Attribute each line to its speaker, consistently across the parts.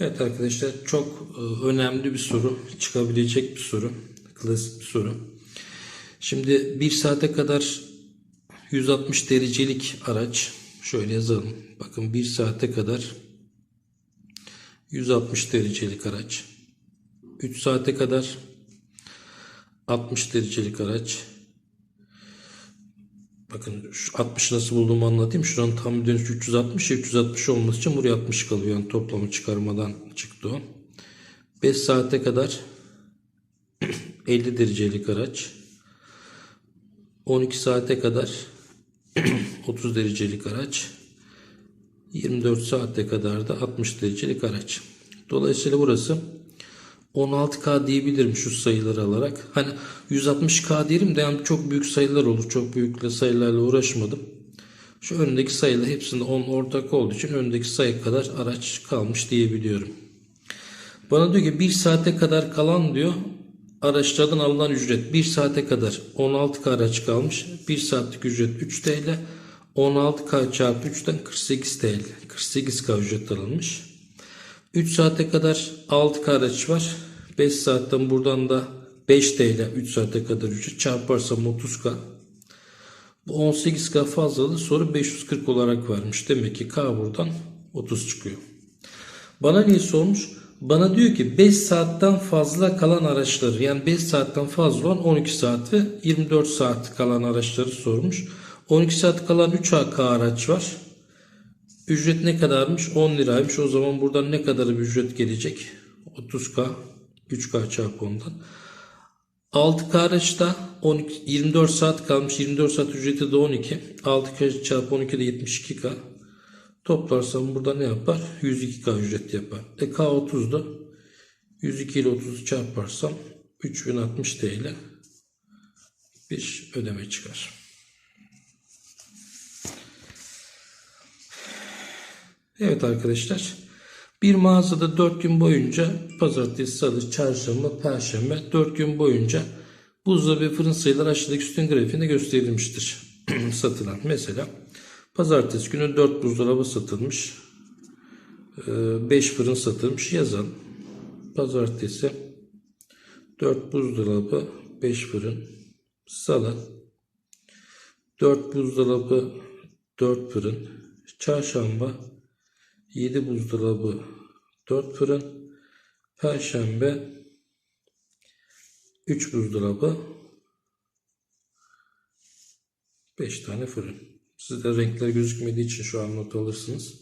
Speaker 1: Evet arkadaşlar çok e, önemli bir soru. Çıkabilecek bir soru. Klasik bir soru. Şimdi bir saate kadar 160 derecelik araç. Şöyle yazalım. Bakın bir saate kadar 160 derecelik araç. 3 saate kadar 60 derecelik araç. Bakın şu 60 nasıl bulduğumu anlatayım. Şuranın tam dönüş 360 ya 360 olması için buraya 60 kalıyor. Yani toplamı çıkarmadan çıktı o. 5 saate kadar 50 derecelik araç. 12 saate kadar 30 derecelik araç. 24 saate kadar da 60 derecelik araç. Dolayısıyla burası 16K diyebilirim şu sayıları alarak. Hani 160K diyelim de yani çok büyük sayılar olur. Çok büyük sayılarla uğraşmadım. Şu öndeki sayılar hepsinde 10 ortak olduğu için öndeki sayı kadar araç kalmış diyebiliyorum. Bana diyor ki 1 saate kadar kalan diyor araçlardan alınan ücret 1 saate kadar 16K araç kalmış. 1 saatlik ücret 3 TL. 16K çarpı 3'ten 48 TL. 48K ücret alınmış. 3 saate kadar 6K araç var. 5 saatten buradan da 5 TL 3 saate kadar ücret çarparsam 30K. Bu 18K fazlalığı soru 540 olarak vermiş. Demek ki K buradan 30 çıkıyor. Bana niye sormuş? Bana diyor ki 5 saatten fazla kalan araçları yani 5 saatten fazla olan 12 saat ve 24 saat kalan araçları sormuş. 12 saat kalan 3K araç var. Ücret ne kadarmış? 10 liraymış. O zaman buradan ne kadar bir ücret gelecek? 30K, 3K çarpı 10'dan. 6K araçta 12, 24 saat kalmış. 24 saat ücreti de 12. 6K çarpı 12 de 72K. Toplarsam burada ne yapar? 102K ücret yapar. E K30'da 102 ile 30'u çarparsam 3060 TL bir ödeme çıkar. Evet arkadaşlar. Bir mağazada 4 gün boyunca pazartesi, salı, çarşamba, perşembe 4 gün boyunca buzdolabı ve fırın sayıları aşağıdaki sütun grafiğinde gösterilmiştir. Satılan. Mesela pazartesi günü 4 buzdolabı satılmış. 5 fırın satılmış. Yazalım. Pazartesi 4 buzdolabı, 5 fırın. Salı 4 buzdolabı, 4 fırın. Çarşamba 7 buzdolabı, 4 fırın. Perşembe 3 buzdolabı, 5 tane fırın. Sizde renkler gözükmediği için şu an not alırsınız.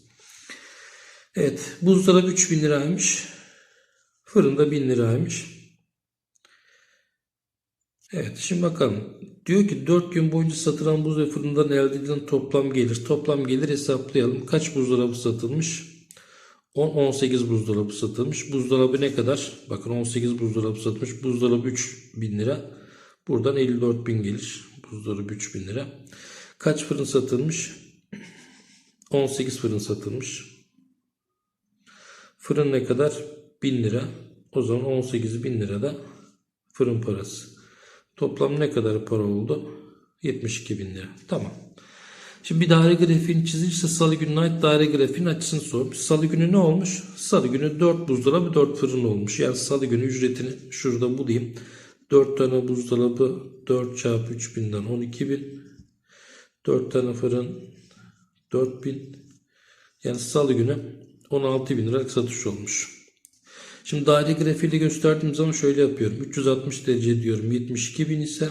Speaker 1: Evet, buzdolabı 3000 liraymış. Fırında 1000 liraymış. Evet, şimdi bakalım. Diyor ki 4 gün boyunca satılan buzdolabı fırından elde edilen toplam gelir. Toplam gelir hesaplayalım. Kaç buzdolabı satılmış? 10, 18 buzdolabı satılmış. Buzdolabı ne kadar? Bakın 18 buzdolabı satılmış. Buzdolabı 3000 lira. Buradan 54 bin gelir. Buzdolabı 3000 lira. Kaç fırın satılmış? 18 fırın satılmış. Fırın ne kadar? 1000 lira. O zaman 18 bin lira da fırın parası. Toplam ne kadar para oldu? 72 bin lira. Tamam. Şimdi bir daire grafiğini çizilirse salı gününe ait daire grafiğinin açısını sormuş. Salı günü ne olmuş? Salı günü 4 buzdolabı 4 fırın olmuş. Yani salı günü ücretini şurada bulayım. 4 tane buzdolabı 4 çarpı 3000'den 12 bin. 4 tane fırın 4000. Yani salı günü 16 bin liralık satış olmuş. Şimdi daire grafiğiyle gösterdiğim zaman şöyle yapıyorum. 360 derece diyorum 72 bin ise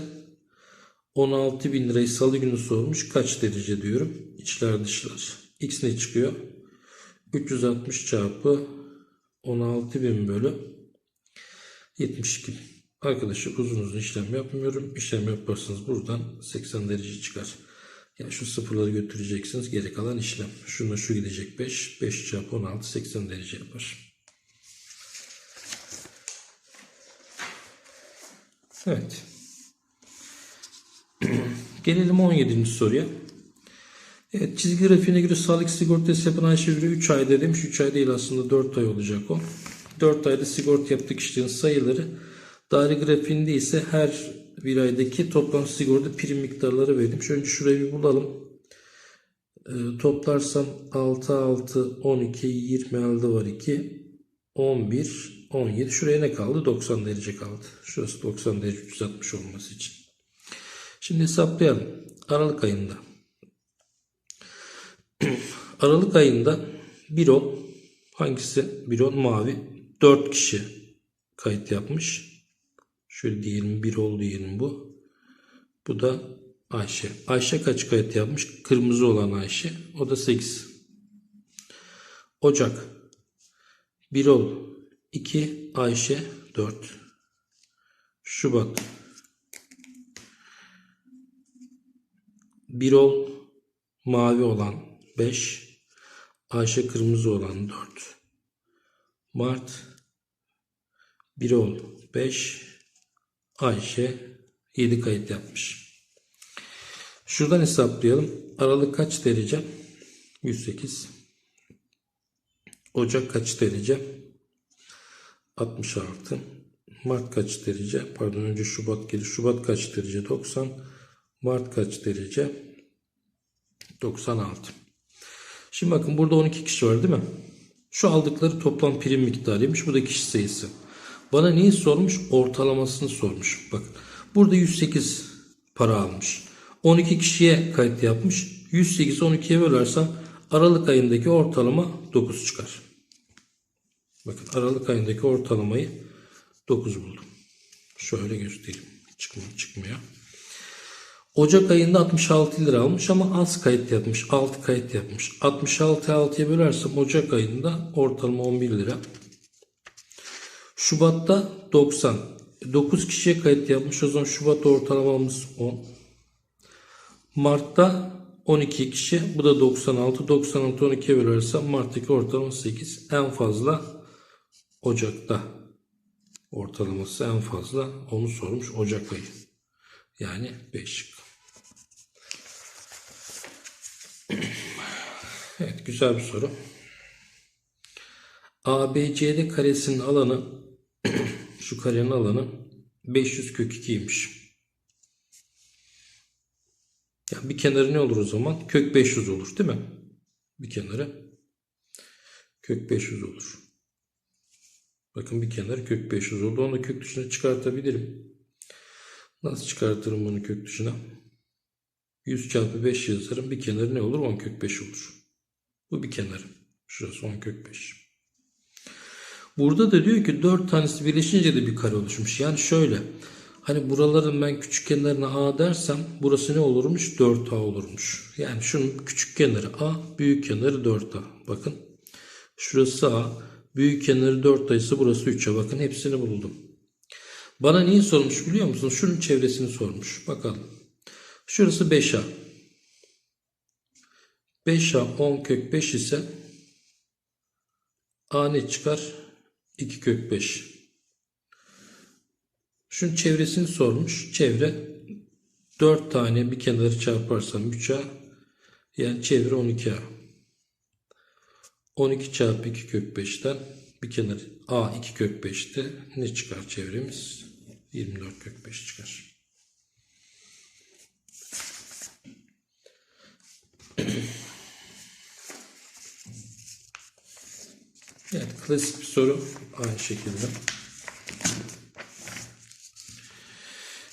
Speaker 1: 16 bin lirayı salı günü sormuş. Kaç derece diyorum. İçler dışlar. X ne çıkıyor? 360 çarpı 16 bin bölü 72 bin. Arkadaşlar uzun uzun işlem yapmıyorum. İşlem yaparsanız buradan 80 derece çıkar. Yani şu sıfırları götüreceksiniz. Geri kalan işlem. Şuna şu gidecek 5. 5 çarpı 16 80 derece yapar. Evet. Gelelim 17. soruya. Evet, çizgi grafiğine göre sağlık sigortası yapan Ayşe Gül'e 3 ayda demiş. 3 ay değil aslında 4 ay olacak o. 4 ayda sigorta yaptık kişilerin sayıları. Daire grafiğinde ise her bir aydaki toplam sigorta prim miktarları verilmiş. Önce şurayı bir bulalım. E, toplarsam 6, 6, 12, 20 elde var 2. 11, 17. Şuraya ne kaldı? 90 derece kaldı. Şurası 90 derece 360 olması için. Şimdi hesaplayalım. Aralık ayında. Aralık ayında Birol hangisi? Birol mavi. 4 kişi kayıt yapmış. Şöyle diyelim Birol diyelim bu. Bu da Ayşe. Ayşe kaç kayıt yapmış? Kırmızı olan Ayşe. O da 8. Ocak. Birol 2, Ayşe 4. Şubat. Birol mavi olan 5, Ayşe kırmızı olan 4. Mart Birol 5, Ayşe 7 kayıt yapmış. Şuradan hesaplayalım. Aralık kaç derece? 108. Ocak kaç derece? 66. Mart kaç derece? Pardon önce Şubat gelir. Şubat kaç derece? 90. Mart kaç derece? 96. Şimdi bakın burada 12 kişi var değil mi? Şu aldıkları toplam prim miktarıymış. Bu da kişi sayısı. Bana neyi sormuş? Ortalamasını sormuş. Bakın burada 108 para almış. 12 kişiye kayıt yapmış. 108 12'ye bölersem Aralık ayındaki ortalama 9 çıkar. Bakın Aralık ayındaki ortalamayı 9 buldum. Şöyle göstereyim. Çıkmıyor, çıkmıyor. Ocak ayında 66 lira almış ama az kayıt yapmış. 6 kayıt yapmış. 66 6'ya bölersem Ocak ayında ortalama 11 lira. Şubat'ta 90. 9 kişiye kayıt yapmış. O zaman Şubat ortalamamız 10. Mart'ta 12 kişi. Bu da 96. 96 12'ye bölersem Mart'taki ortalama 8. En fazla Ocak'ta ortalaması en fazla onu sormuş Ocak ayı. Yani 5 Evet güzel bir soru. ABCD karesinin alanı şu karenin alanı 500 kök 2'ymiş. Yani bir kenarı ne olur o zaman? Kök 500 olur değil mi? Bir kenarı kök 500 olur. Bakın bir kenar kök 500 oldu. Onu kök dışına çıkartabilirim. Nasıl çıkartırım bunu kök dışına? 100 çarpı 5 yazarım. Bir kenarı ne olur? 10 kök 5 olur. Bu bir kenarı. Şurası 10 kök 5. Burada da diyor ki 4 tanesi birleşince de bir kare oluşmuş. Yani şöyle. Hani buraların ben küçük kenarına A dersem burası ne olurmuş? 4A olurmuş. Yani şunun küçük kenarı A, büyük kenarı 4A. Bakın. Şurası A, büyük kenarı 4A ise burası 3A. Bakın hepsini buldum. Bana neyi sormuş biliyor musunuz? Şunun çevresini sormuş. Bakalım. Şurası 5A. 5A 10 kök 5 ise A ne çıkar? 2 kök 5. Şunun çevresini sormuş. Çevre 4 tane bir kenarı çarparsam 3A yani çevre 12A. 12 çarpı 2 kök 5'ten bir kenar A 2 kök 5'te ne çıkar çevremiz? 24 kök 5 çıkar. Evet klasik bir soru aynı şekilde.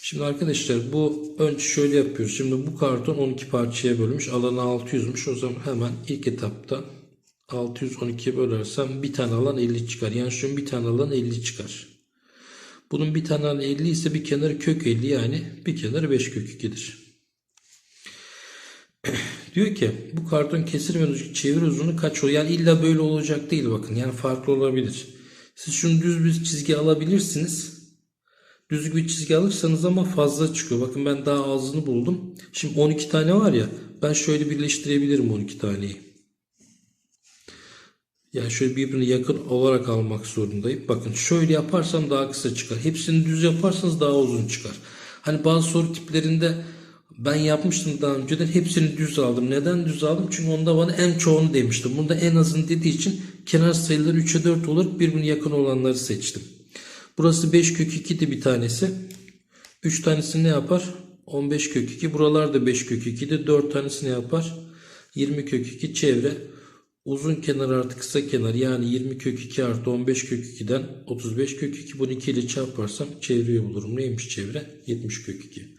Speaker 1: Şimdi arkadaşlar bu önce şöyle yapıyoruz. Şimdi bu karton 12 parçaya bölünmüş. Alanı 600'müş. O zaman hemen ilk etapta 612'ye bölersem bir tane alan 50 çıkar. Yani şunun bir tane alan 50 çıkar. Bunun bir tane alan 50 ise bir kenarı kök 50 yani bir kenarı 5 kök 2'dir. Diyor ki bu karton kesir ve çevir uzunluğu kaç oluyor? Yani illa böyle olacak değil bakın. Yani farklı olabilir. Siz şunu düz bir çizgi alabilirsiniz. Düz bir çizgi alırsanız ama fazla çıkıyor. Bakın ben daha azını buldum. Şimdi 12 tane var ya. Ben şöyle birleştirebilirim 12 taneyi. Yani şöyle birbirine yakın olarak almak zorundayım. Bakın şöyle yaparsam daha kısa çıkar. Hepsini düz yaparsanız daha uzun çıkar. Hani bazı soru tiplerinde ben yapmıştım daha önceden hepsini düz aldım. Neden düz aldım? Çünkü onda bana en çoğunu demiştim. Bunda en azını dediği için kenar sayıları 3'e 4 olarak birbirine yakın olanları seçtim. Burası 5 kök 2'di bir tanesi. 3 tanesi ne yapar? 15 kök 2. Buralar da 5 kök 2'di. 4 tanesi ne yapar? 20 kök 2 çevre Uzun kenar artı kısa kenar yani 20 kök 2 artı 15 kök 2'den 35 kök 2 bunu 2 ile çarparsam çevreyi bulurum. Neymiş çevre? 70 kök 2.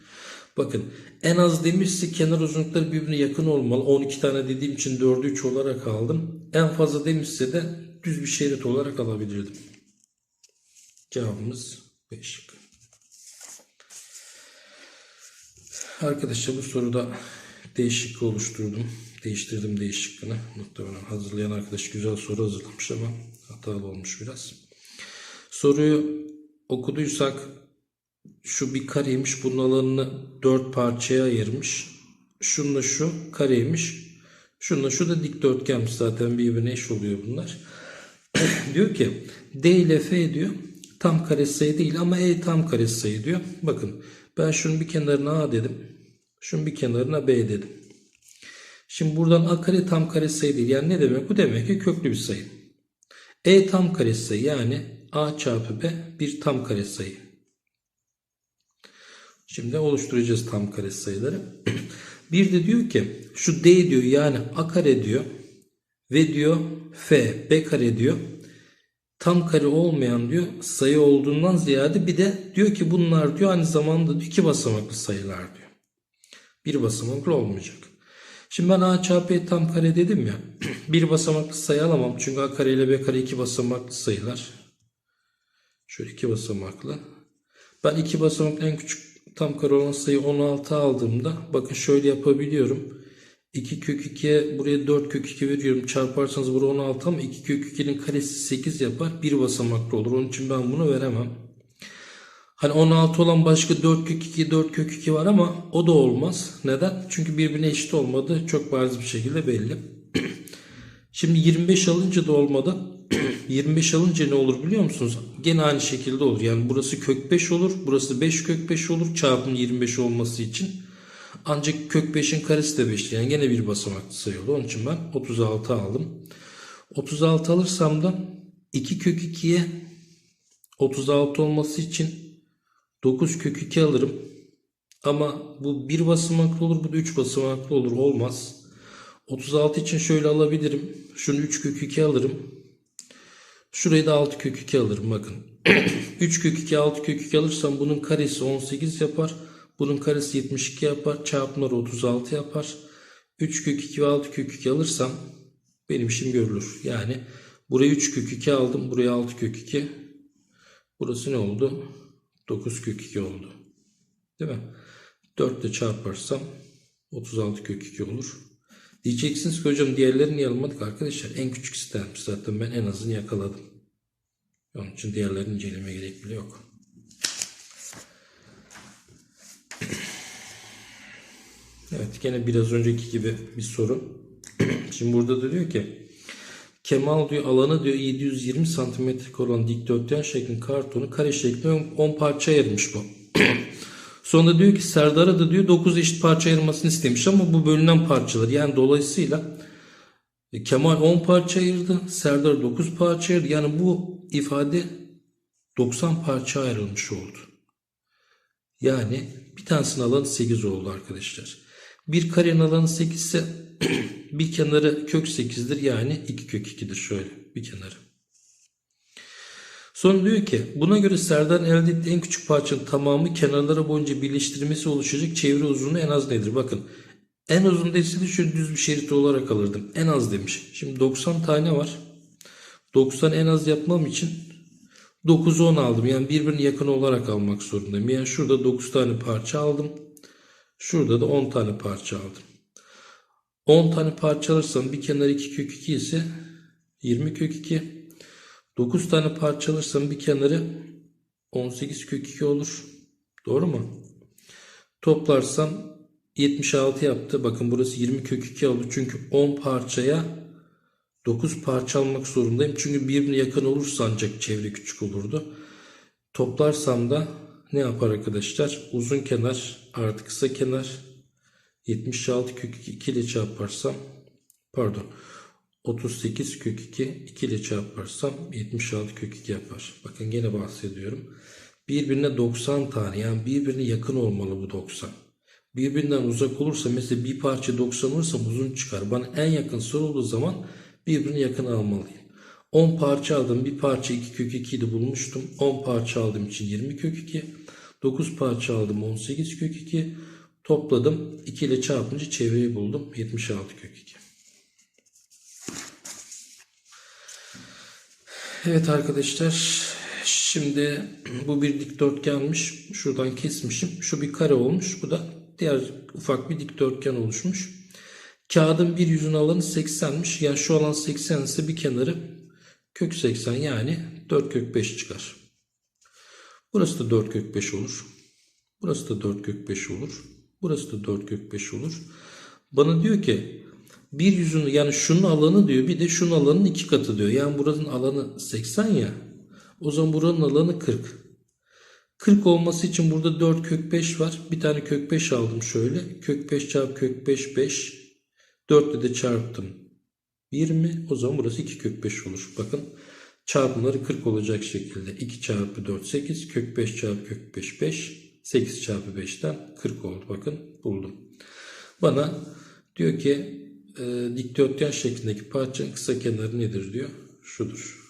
Speaker 1: Bakın en az demişse kenar uzunlukları birbirine yakın olmalı. 12 tane dediğim için 4'ü 3 olarak aldım. En fazla demişse de düz bir şerit olarak alabilirdim. Cevabımız 5 şık. Arkadaşlar bu soruda değişiklik oluşturdum. Değiştirdim değişikliğini. Muhtemelen hazırlayan arkadaş güzel soru hazırlamış ama hatalı olmuş biraz. Soruyu okuduysak şu bir kareymiş. Bunun alanını dört parçaya ayırmış. Şununla şu kareymiş. Şununla şu da dikdörtgenmiş zaten birbirine eş oluyor bunlar. diyor ki D ile F diyor tam kare sayı değil ama E tam kare sayı diyor. Bakın ben şunun bir kenarına A dedim. Şunun bir kenarına B dedim. Şimdi buradan A kare tam kare sayı değil. Yani ne demek? Bu demek ki köklü bir sayı. E tam kare sayı yani A çarpı B bir tam kare sayı. Şimdi oluşturacağız tam kare sayıları. bir de diyor ki şu D diyor yani A kare diyor ve diyor F B kare diyor tam kare olmayan diyor sayı olduğundan ziyade bir de diyor ki bunlar diyor aynı zamanda iki basamaklı sayılar diyor. Bir basamaklı olmayacak. Şimdi ben A çarpı E tam kare dedim ya. bir basamaklı sayı alamam. Çünkü A kare ile B kare iki basamaklı sayılar. Şöyle iki basamaklı. Ben iki basamaklı en küçük tam kare sayı 16 aldığımda bakın şöyle yapabiliyorum. 2 kök 2'ye buraya 4 kök 2 veriyorum. Çarparsanız buraya 16 ama 2 kök 2'nin karesi 8 yapar. Bir basamaklı olur. Onun için ben bunu veremem. Hani 16 olan başka 4 kök 2, 4 kök 2 var ama o da olmaz. Neden? Çünkü birbirine eşit olmadı. Çok bariz bir şekilde belli. Şimdi 25 alınca da olmadı. 25 alınca ne olur biliyor musunuz? Gene aynı şekilde olur. Yani burası kök 5 olur. Burası 5 kök 5 olur. Çarpım 25 olması için. Ancak kök 5'in karesi de 5. Yani gene bir basamaklı sayı oldu. Onun için ben 36 aldım. 36 alırsam da 2 kök 2'ye 36 olması için 9 kök 2 alırım. Ama bu bir basamaklı olur. Bu da 3 basamaklı olur. Olmaz. 36 için şöyle alabilirim. Şunu 3 kök 2 alırım. Şurayı da 6 kök 2 alırım bakın. 3 kök 2 6 kök 2 alırsam bunun karesi 18 yapar. Bunun karesi 72 yapar. Çarpımları 36 yapar. 3 kök 2 ve 6 kök 2 alırsam benim işim görülür. Yani buraya 3 kök 2 aldım. Buraya 6 kök 2. Burası ne oldu? 9 kök 2 oldu. Değil mi? 4 ile çarparsam 36 kök 2 olur. Diyeceksiniz ki hocam diğerlerini niye almadık arkadaşlar? En küçük istermiş zaten ben en azını yakaladım. Onun için diğerlerini inceleme gerek bile yok. Evet gene biraz önceki gibi bir soru. Şimdi burada da diyor ki Kemal diyor alanı diyor 720 santimetrelik olan dikdörtgen şeklin kartonu kare şeklinde 10 parça ayırmış bu. Sonra diyor ki Serdar'a da diyor 9 eşit parça ayırmasını istemiş ama bu bölünen parçalar. Yani dolayısıyla e, Kemal 10 parça ayırdı. Serdar 9 parça ayırdı. Yani bu ifade 90 parça ayrılmış oldu. Yani bir tanesinin alanı 8 oldu arkadaşlar. Bir karenin alanı 8 ise bir kenarı kök 8'dir. Yani 2 kök 2'dir şöyle bir kenarı. Sonra diyor ki buna göre Serdar'ın elde ettiği en küçük parçanın tamamı kenarlara boyunca birleştirmesi oluşacak çevre uzunluğu en az nedir? Bakın en uzun deseydi şöyle düz bir şerit olarak alırdım. En az demiş. Şimdi 90 tane var. 90 en az yapmam için 9'u 10 aldım. Yani birbirine yakın olarak almak zorundayım. Yani şurada 9 tane parça aldım. Şurada da 10 tane parça aldım. 10 tane parça alırsam bir kenar 2 kök 2 ise 20 kök 2. 9 tane parça alırsam bir kenarı 18 kök 2 olur. Doğru mu? Toplarsam 76 yaptı. Bakın burası 20 kök 2 oldu. Çünkü 10 parçaya 9 parça almak zorundayım. Çünkü birbirine yakın olursa ancak çevre küçük olurdu. Toplarsam da ne yapar arkadaşlar? Uzun kenar artı kısa kenar 76 kök 2, 2 ile çarparsam pardon 38 kök 2 2 ile çarparsam 76 kök 2 yapar. Bakın gene bahsediyorum. Birbirine 90 tane yani birbirine yakın olmalı bu 90. Birbirinden uzak olursa mesela bir parça 90 olursa uzun çıkar. Bana en yakın sorulduğu zaman Birbirine yakın almalıyım. 10 parça aldım. Bir parça 2 kök 2 idi bulmuştum. 10 parça aldığım için 20 kök 2. 9 parça aldım 18 kök 2. Topladım. 2 ile çarpınca çevreyi buldum. 76 kök 2. Evet arkadaşlar. Şimdi bu bir dikdörtgenmiş. Şuradan kesmişim. Şu bir kare olmuş. Bu da diğer ufak bir dikdörtgen oluşmuş. Kağıdın bir yüzün alanı 80'miş. Yani şu alan 80 ise bir kenarı kök 80 yani 4 kök 5 çıkar. Burası da 4 kök 5 olur. Burası da 4 kök 5 olur. Burası da 4 kök 5 olur. Bana diyor ki bir yüzün yani şunun alanı diyor bir de şunun alanının iki katı diyor. Yani buranın alanı 80 ya. O zaman buranın alanı 40. 40 olması için burada 4 kök 5 var. Bir tane kök 5 aldım şöyle. Kök 5 çarpı kök 5 5. 4 ile de çarptım. 20. O zaman burası 2 kök 5 olur. Bakın çarpımları 40 olacak şekilde. 2 çarpı 4 8. Kök 5 çarpı kök 5 5. 8 çarpı 5'ten 40 oldu. Bakın buldum. Bana diyor ki e, dikdörtgen şeklindeki parçanın kısa kenarı nedir diyor. Şudur.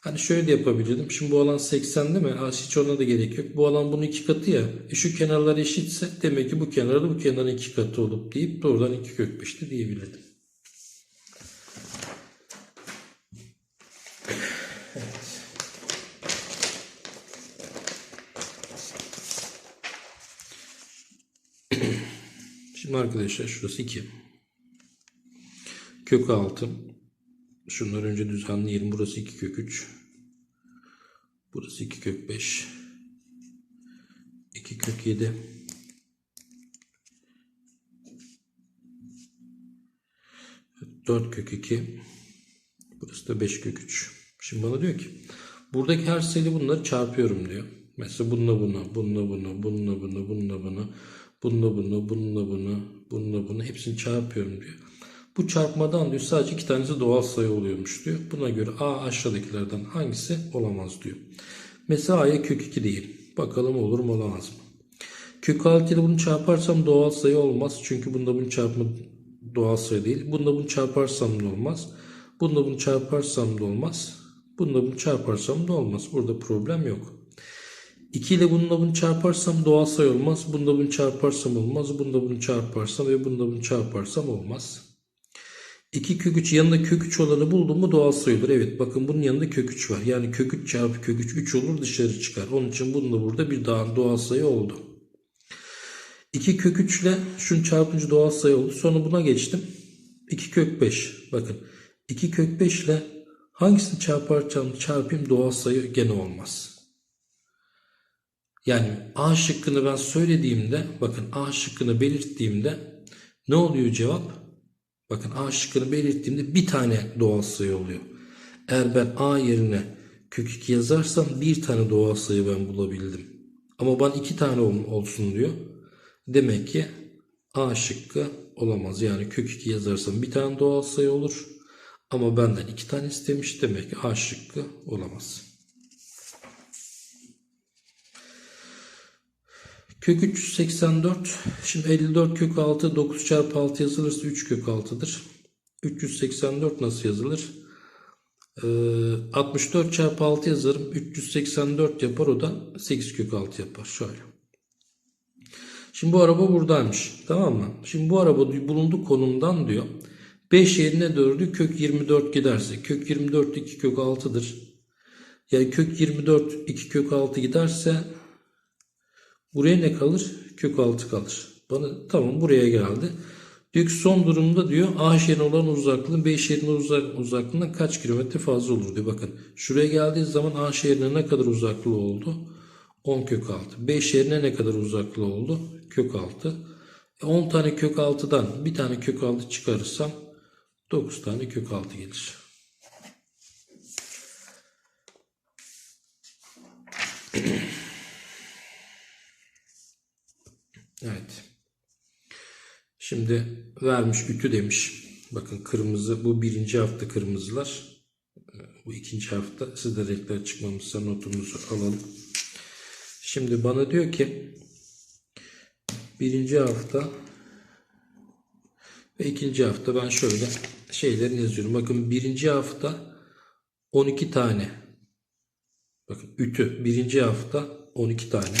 Speaker 1: Hani şöyle de yapabilirdim. Şimdi bu alan 80 değil mi? Aa, hiç ona da gerek yok. Bu alan bunun iki katı ya. E şu kenarlar eşitse demek ki bu kenar da bu kenarın iki katı olup deyip doğrudan 2 kök 5'ti diyebilirdim. Şimdi arkadaşlar şurası 2. Kök 6. Şunları önce düzenleyelim. Burası 2 kök 3. Burası 2 kök 5. 2 kök 7. Dört kök 2. Burası da 5 kök 3. Şimdi bana diyor ki buradaki her sayılı bunları çarpıyorum diyor. Mesela bununla buna, bununla buna, bununla buna, bununla buna, bununla buna, bununla buna, bununla buna hepsini çarpıyorum diyor. Bu çarpmadan diyor sadece iki tanesi doğal sayı oluyormuş diyor. Buna göre A aşağıdakilerden hangisi olamaz diyor. Mesela A'ya kök 2 değil. Bakalım olur mu olamaz mı? Kök 6 ile bunu çarparsam doğal sayı olmaz. Çünkü bunda bunu çarpma doğal sayı değil. Bunda bunu çarparsam da olmaz. Bunda bunu çarparsam da olmaz. Bunda bunu çarparsam da olmaz. Burada problem yok. 2 ile bununla bunu çarparsam doğal sayı olmaz. Bunda bunu çarparsam olmaz. Bunda bunu çarparsam ve bunda bunu çarparsam olmaz. 2 kök 3 yanında kök 3 olanı buldum mu doğal sayı olur. Evet bakın bunun yanında kök 3 var. Yani kök 3 çarpı kök 3 3 olur dışarı çıkar. Onun için bunun da burada bir daha doğal sayı oldu. 2 kök 3 ile şunu çarpınca doğal sayı oldu. Sonra buna geçtim. 2 kök 5. Bakın 2 kök 5 ile hangisini çarparsam çarpayım doğal sayı gene olmaz. Yani A şıkkını ben söylediğimde bakın A şıkkını belirttiğimde ne oluyor cevap? Bakın A şıkkını belirttiğimde bir tane doğal sayı oluyor. Eğer ben A yerine kök 2 yazarsam bir tane doğal sayı ben bulabildim. Ama ben iki tane olsun diyor. Demek ki A şıkkı olamaz. Yani kök 2 yazarsam bir tane doğal sayı olur. Ama benden iki tane istemiş. Demek ki A şıkkı olamaz. Kök 384. Şimdi 54 kök 6 9 çarpı 6 yazılırsa 3 kök 6'dır. 384 nasıl yazılır? Ee, 64 çarpı 6 yazarım. 384 yapar o da 8 kök 6 yapar. Şöyle. Şimdi bu araba buradaymış. Tamam mı? Şimdi bu araba bulunduğu konumdan diyor. 5 yerine 4'ü kök 24 giderse. Kök 24 2 kök 6'dır. Yani kök 24 2 kök 6 giderse Buraya ne kalır? Kök 6 kalır. Bana tamam buraya geldi. Diyor ki son durumda diyor A şehrine olan uzaklığın B şehrine uzak, uzaklığından kaç kilometre fazla olur diyor. Bakın şuraya geldiği zaman A şehrine ne kadar uzaklığı oldu? 10 kök 6. B şehrine ne kadar uzaklığı oldu? Kök 6. E 10 tane kök 6'dan bir tane kök 6 çıkarırsam 9 tane kök 6 gelir. Evet. Şimdi vermiş ütü demiş. Bakın kırmızı bu birinci hafta kırmızılar. Bu ikinci hafta siz de renkler çıkmamışsa notumuzu alalım. Şimdi bana diyor ki birinci hafta Ve ikinci hafta ben şöyle şeylerini yazıyorum. Bakın birinci hafta 12 tane. Bakın ütü. Birinci hafta 12 tane.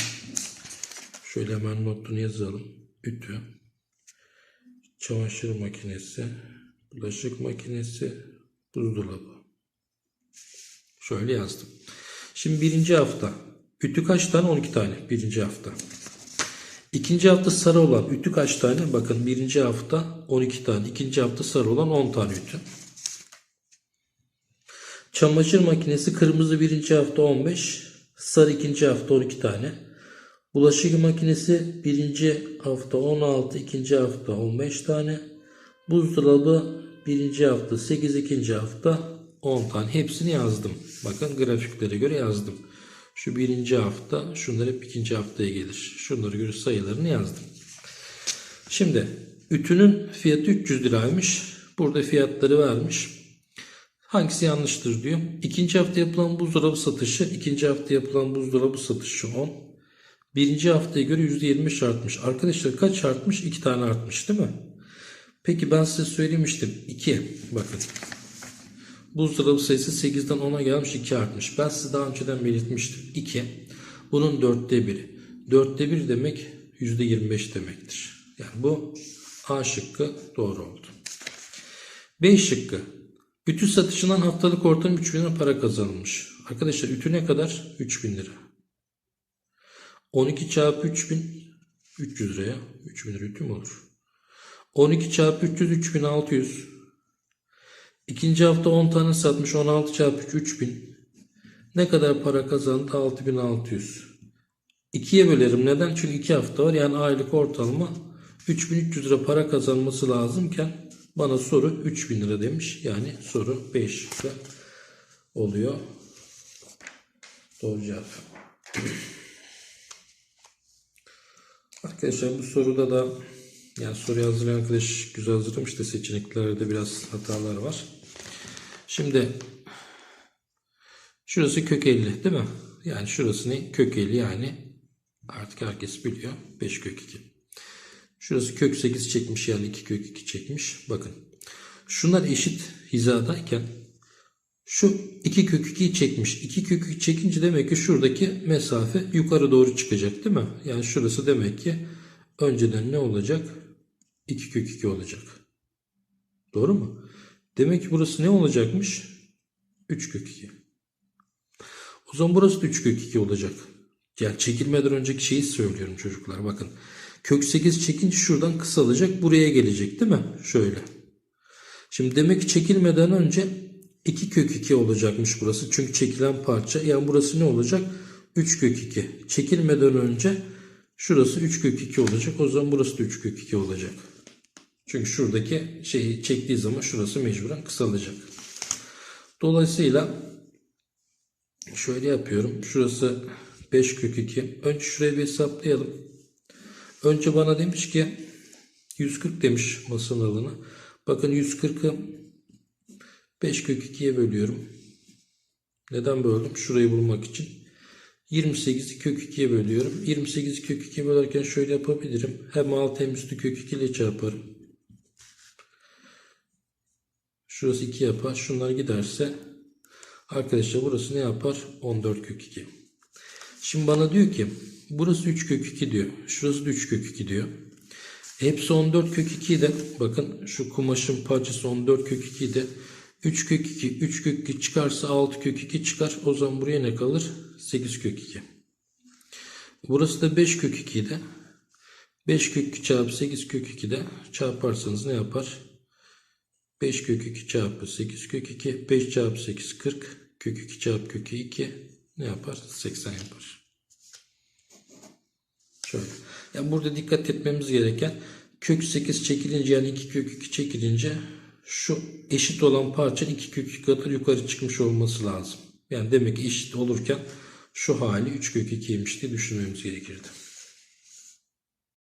Speaker 1: Şöyle hemen notunu yazalım. Ütü. Çamaşır makinesi. Bulaşık makinesi. Buzdolabı. Şöyle yazdım. Şimdi birinci hafta. Ütü kaç tane? 12 tane. Birinci hafta. İkinci hafta sarı olan ütü kaç tane? Bakın birinci hafta 12 tane. ikinci hafta sarı olan 10 tane ütü. Çamaşır makinesi kırmızı birinci hafta 15. Sarı ikinci hafta 12 tane. Bulaşık makinesi birinci hafta 16. ikinci hafta 15 tane. Buzdolabı birinci hafta 8. ikinci hafta 10 tane. Hepsini yazdım. Bakın grafiklere göre yazdım. Şu birinci hafta, şunlar hep ikinci haftaya gelir. Şunları göre sayılarını yazdım. Şimdi ütünün fiyatı 300 liraymış. Burada fiyatları vermiş. Hangisi yanlıştır diyor. İkinci hafta yapılan buzdolabı satışı, ikinci hafta yapılan buzdolabı satışı 10. Birinci haftaya göre %25 artmış. Arkadaşlar kaç artmış? 2 tane artmış değil mi? Peki ben size söylemiştim. 2. Bakın. Buzdolabı sayısı 8'den 10'a gelmiş 2 artmış. Ben size daha önceden belirtmiştim. 2. Bunun dörtte biri. Dörtte bir demek %25 demektir. Yani bu A şıkkı doğru oldu. B şıkkı. Ütü satışından haftalık ortalama 3000 lira para kazanılmış. Arkadaşlar ütü ne kadar? 3000 lira. 12 çarpı 3000 300 liraya. 3000 lira ütü mü olur? 12 çarpı 300 3600. İkinci hafta 10 tane satmış 16 çarpı 3 3000. Ne kadar para kazandı? 6600. 2'ye bölerim. Neden? Çünkü 2 hafta var. Yani aylık ortalama 3300 lira para kazanması lazımken bana soru 3000 lira demiş. Yani soru 5 şıkkı oluyor. Doğru cevap. Arkadaşlar bu soruda da yani soruyu hazırlayan arkadaş güzel hazırlamış da seçeneklerde biraz hatalar var. Şimdi şurası kök 50 değil mi? Yani şurası ne? Kök 50 yani artık herkes biliyor. 5 kök 2. Şurası kök 8 çekmiş yani 2 kök 2 çekmiş. Bakın. Şunlar eşit hizadayken şu 2 kök 2'yi çekmiş. 2 kök 2 çekince demek ki şuradaki mesafe yukarı doğru çıkacak değil mi? Yani şurası demek ki önceden ne olacak? 2 kök 2 olacak. Doğru mu? Demek ki burası ne olacakmış? 3 kök 2. O zaman burası da 3 kök 2 olacak. Yani çekilmeden önceki şeyi söylüyorum çocuklar. Bakın. Kök 8 çekince şuradan kısalacak. Buraya gelecek değil mi? Şöyle. Şimdi demek ki çekilmeden önce 2 kök 2 olacakmış burası. Çünkü çekilen parça. Yani burası ne olacak? 3 kök 2. Çekilmeden önce şurası 3 kök 2 olacak. O zaman burası da 3 kök 2 olacak. Çünkü şuradaki şeyi çektiği zaman şurası mecburen kısalacak. Dolayısıyla şöyle yapıyorum. Şurası 5 kök 2. Önce şurayı bir hesaplayalım. Önce bana demiş ki 140 demiş masanın alanı. Bakın 140'ı 5 kök 2'ye bölüyorum. Neden böldüm? Şurayı bulmak için. 28'i kök 2'ye bölüyorum. 28'i kök 2'ye bölerken şöyle yapabilirim. Hem alt hem üstü kök 2 ile çarparım. Şurası 2 yapar. Şunlar giderse arkadaşlar burası ne yapar? 14 kök 2. Şimdi bana diyor ki burası 3 kök 2 diyor. Şurası da 3 kök 2 diyor. Hepsi 14 kök 2 de bakın şu kumaşın parçası 14 kök 2 de 3 kök 2 3 kök 2 çıkarsa 6 kök 2 çıkar. O zaman buraya ne kalır? 8 kök 2. Burası da 5 kök 2 de 5 kök 2 çarpı 8 kök 2 de çarparsanız ne yapar? 5 kök 2 çarpı 8 kök 2 5 çarpı 8 40 kök 2 çarpı kök 2 ne yapar? 80 yapar. Şöyle. Yani burada dikkat etmemiz gereken kök 8 çekilince yani 2 kök 2 çekilince şu eşit olan parça 2 kök 2 kadar yukarı çıkmış olması lazım. Yani demek ki eşit olurken şu hali 3 kök 2'ymiş diye düşünmemiz gerekirdi.